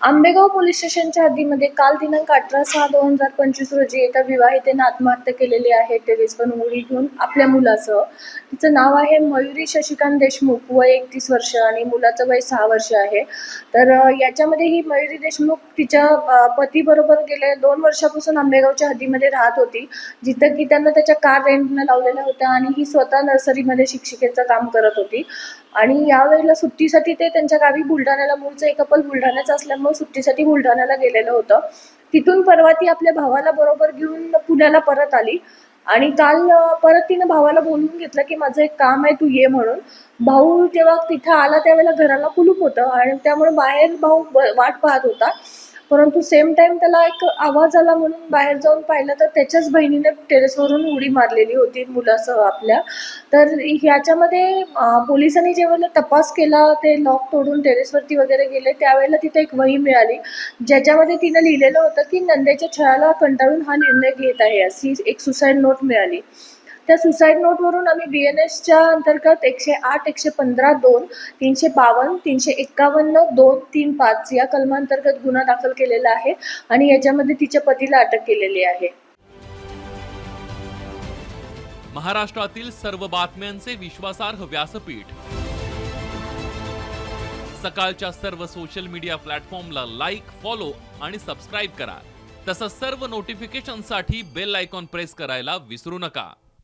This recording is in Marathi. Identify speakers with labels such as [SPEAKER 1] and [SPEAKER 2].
[SPEAKER 1] आंबेगाव पोलीस स्टेशनच्या हद्दीमध्ये काल दिनांक अठरा सहा दोन हजार पंचवीस रोजी एका विवाहितेने आत्महत्या केलेली आहे. टेरेसवरून उडी घेऊन आपल्या मुलासह तिचं नाव आहे मयुरी शशिकांत देशमुख वय एकतीस वर्ष आणि मुलाचं वय सहा वर्ष आहे. तर याच्यामध्ये ही मयुरी देशमुख तिच्या पतीबरोबर गेल्या दोन वर्षापासून आंबेगावच्या हद्दीमध्ये राहत होती जिथं की त्यांना त्याच्या कार रेंटनं लावलेल्या होत्या आणि ही स्वतः नर्सरीमध्ये शिक्षिकेचं काम करत होती. आणि यावेळेला सुट्टीसाठी ते त्यांच्या गावी बुलढाण्याला मूळचं एक कपल बुलढाण्याचं असल्यामुळे हो, सुट्टीसाठी बुलढाण्याला गेलेलं होतं. तिथून परवा ती आपल्या भावाला बरोबर घेऊन पुण्याला परत आली. आणि काल परत तिनं भावाला बोलून घेतलं की माझं एक काम आहे तू ये म्हणून. भाऊ जेव्हा तिथं आला त्यावेळेला घराला कुलूप होतं आणि त्यामुळे बाहेर भाऊ ब- वाट पाहत होता. परंतु सेम टाइम त्याला एक आवाज आला म्हणून बाहेर जाऊन पाहिलं तर त्याच्याच बहिणीने टेरेसवरून उडी मारलेली होती मुलासह आपल्या. तर ह्याच्यामध्ये पोलिसांनी जेव्हा तपास केला ते लॉक तोडून टेरेसवरती वगैरे गेले त्यावेळेला तिथे एक वही मिळाली. ज्याच्यामध्ये तिनं लिहिलेलं होतं की नंद्याच्या छळाला कंटाळून हा निर्णय घेत आहे अशी एक सुसाईड नोट मिळाली. त्या सुसाईड नोटवरून आम्ही बी एन एसच्या अंतर्गत एकशे आठ एकशे पंधरा दोन तीनशे बावन्न तीनशे एक्कावन्न दोन तीन पाच या कलमांतर्गत गुन्हा दाखल केलेला आहे आणि याच्यामध्ये तिच्या पतीला अटक केलेली आहे.
[SPEAKER 2] महाराष्ट्रातील सर्व बातम्यांचे विश्वासार्ह व्यासपीठ. सकाळच्या सर्व सोशल मीडिया प्लॅटफॉर्मला लाईक फॉलो आणि सबस्क्राईब करा. तसंच सर्व नोटिफिकेशनसाठी बेल आयकॉन प्रेस करायला विसरू नका.